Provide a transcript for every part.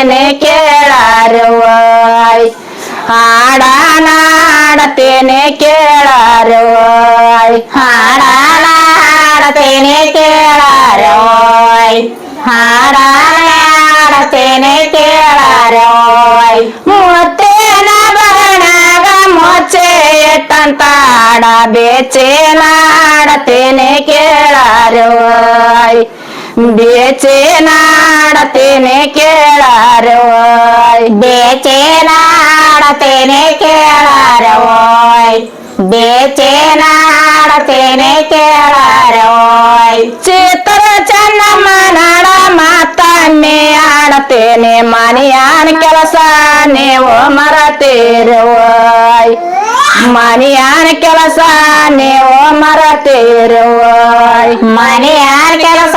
ಹಾಡತೇನೆ ಕೇಳಾರವ್ವ ಹಾಡನಾಡತೇನೆ ಕೇಳಾರವ್ವ ಹಾಡನಾಡತೇನೆ ಕೇಳಾರವ್ವ ಹಾಡನಾಡತೇನೆ ಕೇಳಾರವ್ವ ಮುತ್ತೇನ ಬರಣಗ ಮೊಚ್ಚೆ ಎಟ್ಟಂತ ಆಡ ಬೇಚೇನಾಡತೇನೆ ಕೇಳಾರವ್ವ ಬೇಚೇನಾಡತೇನೆ ಕೇಳಾರವ್ವ ಬೇಚೇನಾಡತೇನೆ ಕೇಳಾರವ್ವ ಬೇಚೇನಾಡತೇನೆ ಕೇಳಾರವ್ವ ಚಿತ್ರ ಚೆನ್ನಮ್ಮ ನಾಡ ಮಾತನ್ನೇ ಆಡತೇನೆ ಮನೆಯಾನ ಕೆಲಸ ನೀವು ಮರತೇರವ್ವ ಮನೆಯಾನ ಕೆಲಸ ನೀವು ಮರತೇರವ್ವ ಮನೆಯಾನ ಕೆಲಸ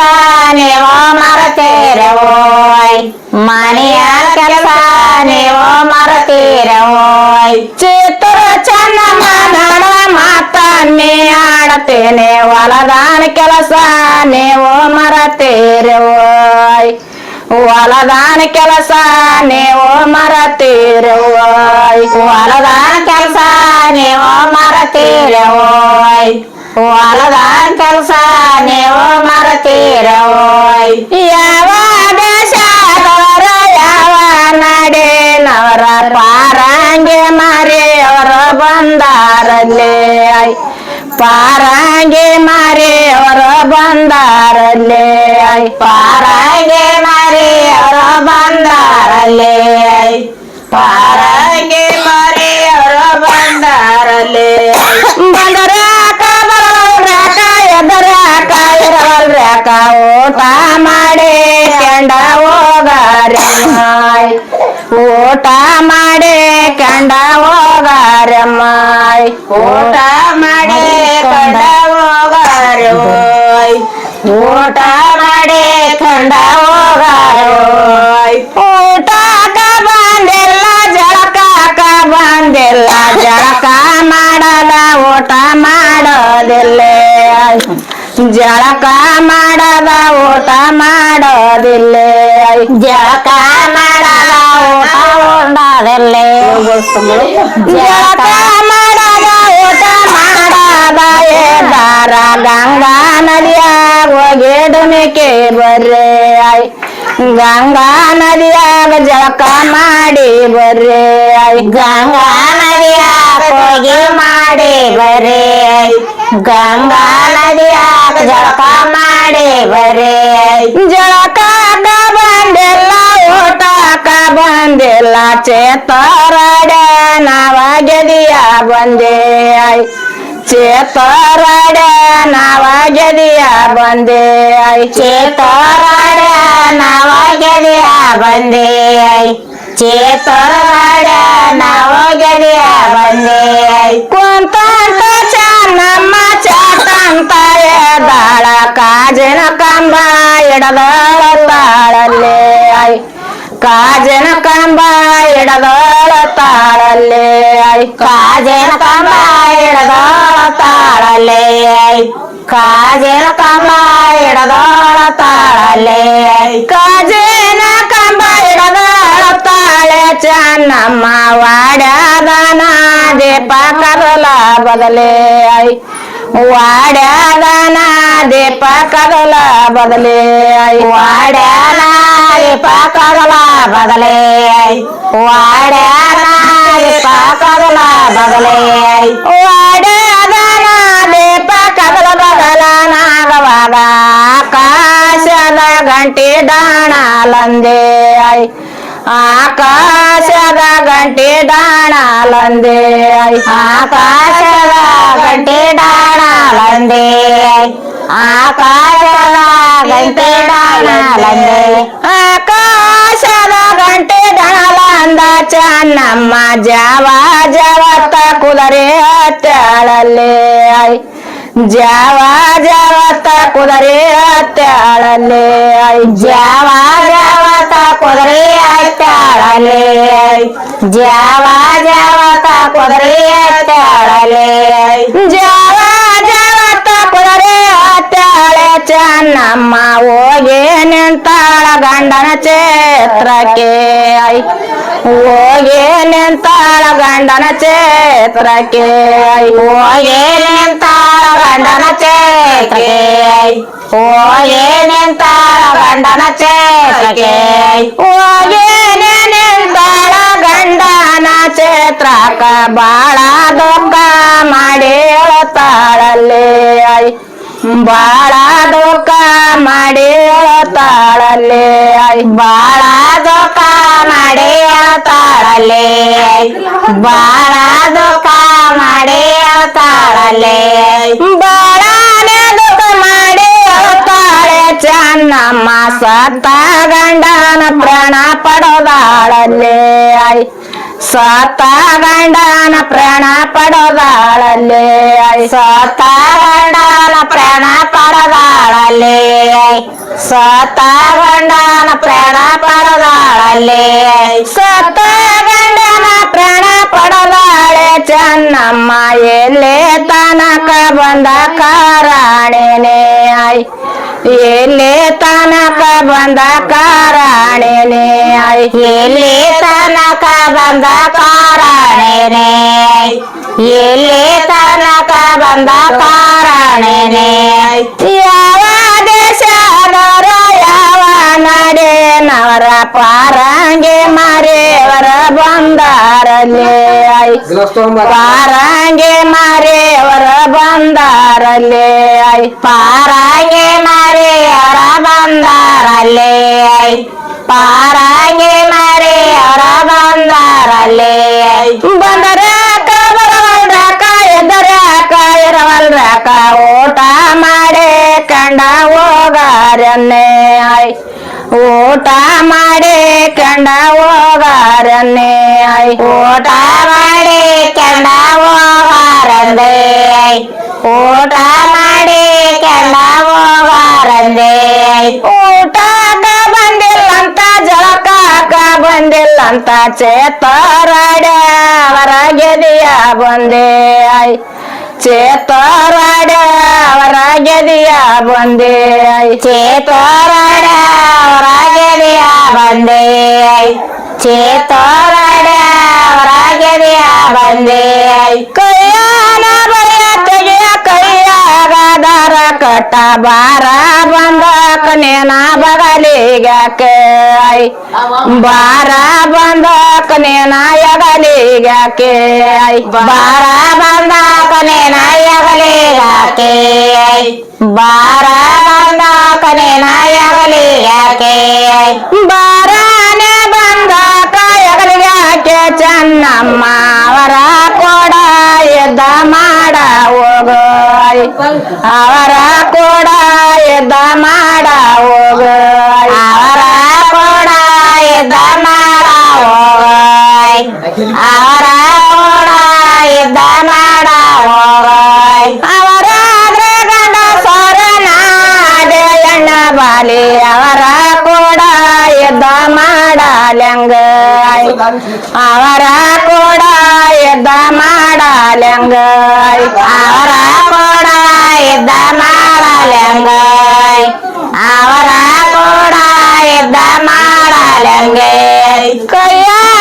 ನೀವು ಮರತೇರವ್ವ ಮನೆಯಾನ ಕೆಲಸ ನೀವು ಮರತೇರವ್ವ ಚಿತ್ರ ಚೆನ್ನಮ್ಮ ನಾಡ ಮಾತನ್ನೇ ಆಡತೇನೆ ಹೊಲದಾನ ಕೆಲಸ ನೀವು ಮರತೇರವ್ವ ಹೊಲದಾನ ಕೆಲಸ ನೀವು ಮರತೀರೋಯ್ ಹೊಲದಾನ ಕೆಲಸ ನೀವು ಮರತೀರೋಯ್ ಹೊಲದಾನ ಕೆಲಸ ನೀವು ಮರತೀರೋಯ್ ಯಾವ ದೇಶದವರ ಯಾವ ನಡೆನವರ ಪಾರಂಗೆ ಮಾರಿಯವರ ಬಂದಾರಲ್ಲೇ. ಪಾರಂಗೆ ಮಾರಿಯವರ ಬಂದಾರಲ್ಲೇ. ಪಾರಂಗೆ ಮಾರಿಯವರ ಬಂದಾರಲ್ಲೇ. ಪಾರಂಗೆ ಮಾರಿಯವರ ಬಂದಾರಲ್ಲೇ. ಬಂದರಾಕ ಬರಲ್ರಾಕ ಎದರಾಕ ಇರಲ್ರಾಕ ಊಟ ಮಾಡಿ ಕೆಂಡ ಹೋಗಾರಮ್ಮ ಊಟ ಮಾಡಿ ಕಂಡ ಹೋಗಾರಮ್ಮ ಊಟ ಮಾಡಿ ಕಂಡ ಹೋಗಾರ ಊಟ ಮಾಡಿ ಕಂಡ ಹೋಗಾರ ಊಟಕ ಬಂದಿಲ್ಲ ಜಳಕಾಕ ಬಂದಿಲ್ಲ ಜಳಕ ಮಾಡದ ಊಟ ಮಾಡೋದಿಲ್ಲ ಜಳಕ ಮಾಡದ ಊಟ ಮಾಡೋದಿಲ್ಲ ಜಳಕ ಮಾಡದ ಊಟ ಉಂಡೋದಿಲ್ಲ ಜಳಕ ಎದ್ದಾರ ಗಂಗಾ ನದಿಯಾಗ ಹೋಗಿ ಡುಮಿಕೆ ಬರ್ರೆ ಗಂಗಾ ನದಿಯಾಗ ಜಳಕ ಮಾಡಿ ಬರ್ರೆ ಗಂಗಾ ನದಿಯಾಗ ಹೋಗಿ ಮಾಡಿ ಬರ್ರೆ ಗಂಗಾ ನದಿಯಾಗ ಜಳಕ ಮಾಡಿ ಬರ್ರೆ ಜಳಕಾಕ ಬಂದಿಲ್ಲ ಊಟಕ ಬಂದಿಲ್ಲ ಚೇತರಡ ನಾವ ಗೆದಿಯ ಬಂದೆ ಚೇತರಡ ನಾವ ಗೆದಿಯ ಬಂದೆ ಚೇತರಡ ನಾವ ಗೆದಿಯ ಬಂದೆ ಚೇತರಡ ನಾವ ಗೆದಿಯ ಬಂದೆ ಕುಂತಂತ ಚೆನ್ನಮ್ಮ ಚಾಟಂತ ಎದ್ದಾಳ ಕಾಜಿನ ಕಂಬ ಎಡದಾಳ ತಾಳಲ್ಲೇ ಕಾಜಿನ ಕಂಬ ಎಡದಾಳ ತಾಳಲ್ಲೇ ಕಾಜಿನ ಕಂಬ ಎಡದಾಳ ತಾಳಲ್ಲೇ ಕಾಜಿನ ಕಂಬ ಎಡದಾಳ ತಾಳಲ್ಲೇ ಕಾಜಿನ ಕಂಬ ಎಡದಾಳ ತಾಳೆ ಚೆನ್ನಮ್ಮ ವಾಡ್ಯಾದನ ದೀಪ ಕದಲ ಬದಲೇ ವಾಡ್ಯಾದನ ದೀಪ ಕದಲ ಬದಲೇ ವಾಡ್ಯಾನ బదలే వాడే కథల బదలే వాడే కథల బదల నాగవాద ఆకాశద గంటి దాణాలందే ఆకాశద గంటి దాణాలందే ఆకాశద గంటి దాణాలందే ఆకాశద గంటి దాణాలందే ఆకాశ ಆಕಾಶದ ಗಂಟೆ ದಾಣಲಂದೆ ಆಕಾಶದ ಗಂಟೆ ದಾಣಲಂದ ಚೆನ್ನಮ್ಮ ಜಾವ ಜವತ್ತ ಕುದರೆ ಹತ್ತಾಳಲ್ಲೇ ಜಾವ ಜಾವತ ಕುದರೆ ಹತ್ತಾಳಲ್ಲೇ ಜಾವ ಜಾವತ ಕುದರೆ ಹತ್ತಾಳಲ್ಲೇ ಜಾವ ಜಾವತ ಕುದರೆ ಹತ್ತಾಳಲ್ಲೇ ಜಾವ ಜಾವತ ಕುದರೆ ಹತ್ತಾಳೆ ಚೆನ್ನಮ್ಮ ಹೋಗಿ ನಿಂತಾಳ ಗಂಡನ ಚೇತ್ರಕ್ಕೆ ಹೋಗಿ ನಿಂತಾಳ ಗಂಡನ ಚೇತ್ರಕ್ಕೆ ಹೋಗಿ ನಿಂತಾಳ ಗಂಡನ ಚೇತ್ರಕ್ಕೆ ಹೋಗಿ ನಿಂತಾಳ ಗಂಡನ ಚೇತ್ರಕ್ಕೆ ಹೋಗಿ ನಿಂತಾಳ ಗಂಡನ ಚೇತ್ರಕ ಬಾಳ ದುಃಖ ಮಾಡಿ ಐ ಬಾಳ ದೋಕ ಮಾಡಿ ಐ ಬಾಳ ದೋಕ ಮಾಡಿ ಐ ಬಾಳ ದೋಕ ಮಾಡಿ ತಾಳಲೆ ಬಾಳನೆ ದುಃಖ ಮಾಡಿ ತಾಳೆ. ಚೆನ್ನಮ್ಮ ಸತ್ತ ಗಂಡನ ಪ್ರಾಣ ಪಡೋದಾಳಲ್ಲೇ. ಐ ಸತ್ತ ಗಂಡನ ಪ್ರಾಣ ಪಡೋದಾಳಲ್ಲಿ. ಐ ಸತ್ತ ಗಂಡನ ಪ್ರಾಣ ಪಡೋದಾಳಲ್ಲಿ. ಐ ಸತ್ತ ಗಂಡನ ಪ್ರಾಣ ಪಡೋದಾಳಲ್ಲಿ. ಐ ಸತ್ತ ಗಂಡನ ಪ್ರಾಣ ಪಡೋದಾಳೆ ಚೆನ್ನಮ್ಮ ಎಲ್ಲೇ ತನಕ ಬಂದ ಕಾರಾಣೆನೆ. ಎಲ್ಲಿ ತನಕ ಬಂದ ಕಾರಾಣೆನೆ? ಎಲ್ಲಿ ತನಕ ಬಂದ ಕಾರಾಣೆನೆ? ಎಲ್ಲಿ ತನಕ ಬಂದ ಕಾರಾಣೆನೆ? ಯಾವ ದೇಶದವರ ಯಾವ ನಡೆನವರ ಪಾರಂಗೆ ಮರೆಯವರ ಬಂದಾರಲ್ಲೇ ಐ ಪಾರಂಗೆ ಮಾರೇವರ ಬಂದಾರಲ್ಲೇ ಆಯ್ ಪಾರಂಗೆ ಮಾರೇವರ ಬಂದಾರಲ್ಲೇ ಆಯ್ ಪಾರಂಗೆ ಮಾರೇವರ ಬಂದಾರಲ್ಲೇ ಆಯ್ ಬಂದರ ಊಟ ಮಾಡೇ ಕಂಡ ಹೋಗಾರನ್ನೇ ಆಯ್ ಊಟ ಮಾಡಿ ಕಂಡ ಹೋಗಾರನ್ನೇ ಆಯ್ ಊಟ ಮಾಡಿ ಕಂಡ ಹೋಗಾರಂದೇ ಐ ಊಟ ಮಾಡಿ ಕಂಡ ಹೋಗಾರಂದೇ ಐ ಊಟಕ ಬಂದಿಲ್ಲಂತ ಜಳಕಾಕ ಬಂದಿಲ್ಲಂತ ಚೇತರಾಡ ಅವರ ಗೆದಿಯ ಬಂದೆ ಐ ಚೇತರಾಡ ಅವರ ಗೆದಿಯ ಬಂದೆ ಐ ಚೇತರಾಡ ಅವರ ಗೆದಿಯ बारा बंदे आई ना बया कया बारा बंधक बारा बंधक नेना यगले गके आई बारा बंधक बारा बंधक आई बारा ಚೆನ್ನಮ್ಮ ಅವರ ಕೊಡ ಎದ್ದ ಮಾಡ ಹೋಗೋ ಐ ಅವರ ಕೂಡ ಎದ್ದ ಮಾಡ ಹೋಗ ಅವರ ಕೂಡ ಎದ್ದ ಮಾಡ ಹೋಗ ಅವರ ಕೂಡ ಎದ್ದ ಮಾಡ ಹೋಗ ಅವರ ಗಂಡ ಸೊರನಾದ ಎಣ್ಣ ಬಾಲಿ ಅವರ ಕೂಡ ಎದ್ದ ಮಾಡಲ್ಯಂಗ ಅವರ ಕೂಡ ಎದ್ದ ಮಾಡಲ್ಯಂಗ ಅವರ ಕೂಡ ಎದ್ದ ಮಾಡಲ್ಯಂಗ ಅವರ ಕೂಡ ಎದ್ದ ಮಾಡಲ್ಯಂಗ ಕೈಯಾನ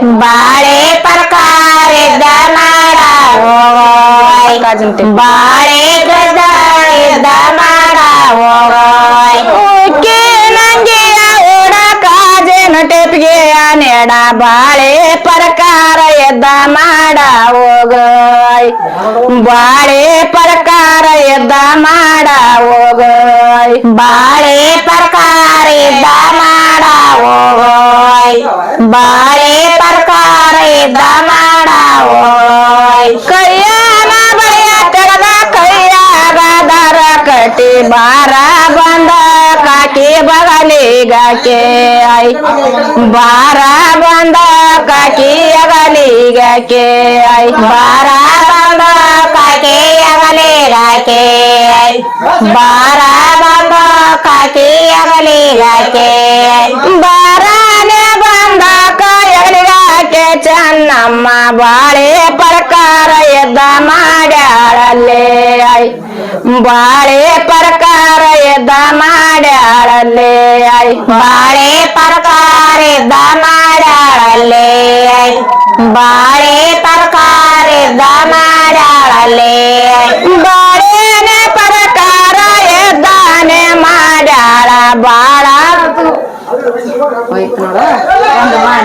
ಬಾಳೆ ಪ್ರಕಾರ ಎದ್ದ ಮಾಡ ಹೋಗ ಬಾಳೆ ಗದ ಎದ್ದ ಮಾಡ ಹೋಗ ಉಕ್ಕಿ ನಂಗಿಯ ಓಡ ಕಾಜಿನ ಟೆಪ್ಪಿಗೆ ನೆಡ ಬಾಳೆ ಪ್ರಕಾರ ಎದ್ದ ಮಾಡ ಹೋಗ ಬಾಳೆ ಪ್ರಕಾರ ಎದ್ದ ಮಾಡ ಹೋಗ ಬಾಳೆ ಪ್ರಕಾರ ಎದ್ದ ಮಾಡ ಹೋಗ ಬಾಳೆ ಪ್ರಕಾರ ಎದ್ದ ಮಾಡ ಹೋಗ ಕೈಯಾನ ಬಳಿಯ ತೆಗೆದ ಕೈಯಾಗ ದರ ಕಟ್ಟಿ ಬಾರ ಬಂದ ಕಾಕಿ ಬಗಲಿಗಾಕೆ ಐ ಬಾರ ಬಂದ ಕಾಕಿ ಅಗಲಿಗಾಕೆ ಐ ಬಾರ ಅಗಲಿಗಾಕೆ ಬಾರ ಬಂದ ಕಾಕಿ ಬಾರನೆ ಬಂಬ ಕಾಯಗಲಿ ಗಾಕೆ ಚೆನ್ನಮ್ಮ ಬಾಳೆ ಪ್ರಕಾರ ಎದ್ದ ಮಾಡ್ಯಾಳಲ್ಲೇ ಐ ಬಾಳೆ ಪ್ರಕಾರ ಎದ್ದ ಮಾಡ್ಯಾಳಲ್ಲೇ ಐ ಬಾಳೆ ಪ್ರಕಾರ ಎದ್ದ ಮಾಡ್ಯಾಳಲ್ಲೇ ಐ ಬಾಳೆ ಪ್ರಕಾರ ಎದ್ದ ಮಾಡ್ಯಾಳಲ್ಲೇ ಬಾಳೆನೆ ಪ್ರಕಾರ ಎದ್ದಾನೆ ಮಾಡ್ಯಾಳ ಬಾಳ ಏನೇ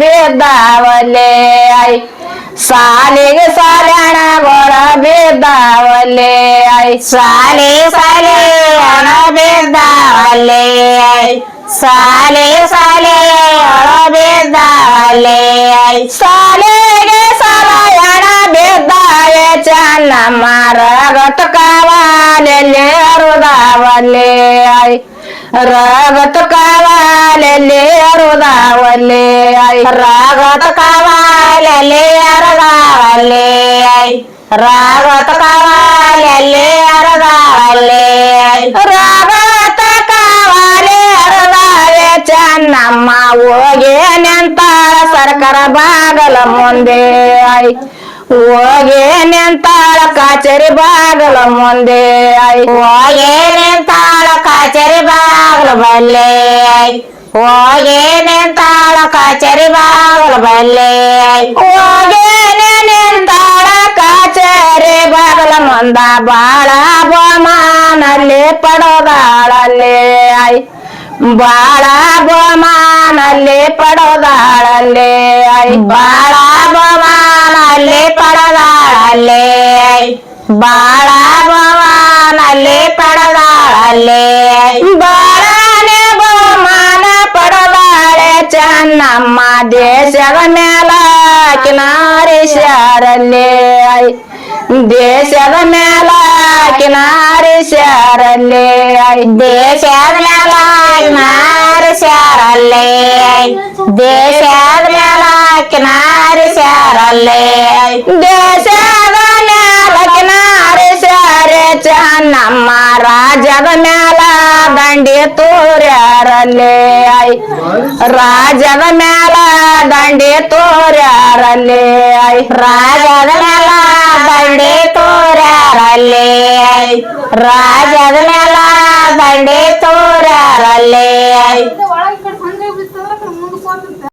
भेदावले आई साले साल्याणा गोळ भेदावले आई साले साले भेदावले आई साले साले भेदावले आई साले गे सालायाणा भेदायच्या ना मारा गटकावाले हृदावले आई ರಗತ ಕಾವಾಲೆಲ್ಲಿ ಅರುದಾವಲ್ಲೇ ರಗತ ಕಾವಾಲೆಲ್ಲಿ ಅರದಾವಲ್ಲೇ ರಾಗತ ಕಾವಾಲೆಲ್ಲಿ ಅರದಾವಲ್ಲೇ ರಾಗತ ಕಾವಾಲೆ ಅರದಾವೆ ಚೆನ್ನಮ್ಮ ಹೋಗಿ ನೆಂತಾಳ ಸರ್ಕಾರ ಬಾಗಲ ಮುಂದೆ ಹೋಗಿ ನೆಂತಾಳ ಕಾಚೇರಿ ಬಾಗಲ ಮುಂದೆ ಹೋಗಿ ನಿಂತಾಳ ಕಾಚೇರಿ ಬಾಗಲ ಬಲ್ಲೆ ಐ ಹೋಗಿ ನಿಂತಾಳ ಕಾಚೇರಿ ಬಾಗಲ ಬಲ್ಲೆ ಐ ಹೋಗಿ ನಿಂತಾಳ ಕಾಚೇರಿ ಬಾಗಲ ಮುಂದ ಬಾಳ ಬಹುಮಾನಲ್ಲಿ ಪಡೋದಾಳಲ್ಲೇ ಐ ಬಾಳ ಬಹುಮಾನಲ್ಲಿ ಪಡೋದಾಳಲ್ಲೇ ಐ ಬಾಳ ಬಹುಮಾನಲ್ಲಿ ಪಡದಾಳಲ್ಲೇ ಐ ಬಾಳ ಬಹುಮಾನಲ್ಲಿ ಪಡದಾಳಲ್ಲೇ ಐ ಬಾಳನೆ ಬಹುಮಾನ ಪಡದಾಳೆ ಚೆನ್ನಮ್ಮ ದೇಶದ ಮೇಲ ಕಿನಾರಿಸ್ಯಾರಲ್ಲೇ ಐ ದೇಶದ ಮೇಲ ಕಿನಾರಿಸ್ಯಾರಲ್ಲೇ ಐ ದೇಶದ ಮೇಲ ಕಿನಾರಿಸ್ಯಾರಲ್ಲೇ ಐ ದೇಶದ ಮೇಲ ಕಿನಾರಿಸ್ಯಾರಲ್ಲೇ ಐ ದೇಶದ ತೋರ್ಯಾರಲ್ಲೇ ಐ. ರಾಜದ ಮೇಲ ದಂಡೆ ತೋರ್ಯಾರಲ್ಲೇ ಐ. ರಾಜದ ಮೇಲ ದಂಡೆ ತೋರ್ಯಾರಲ್ಲೇ ಐ. ರಾಜದ ಮೇಲ ದಂಡೆ ತೋರ್ಯಾರಲ್ಲೇ ಐ.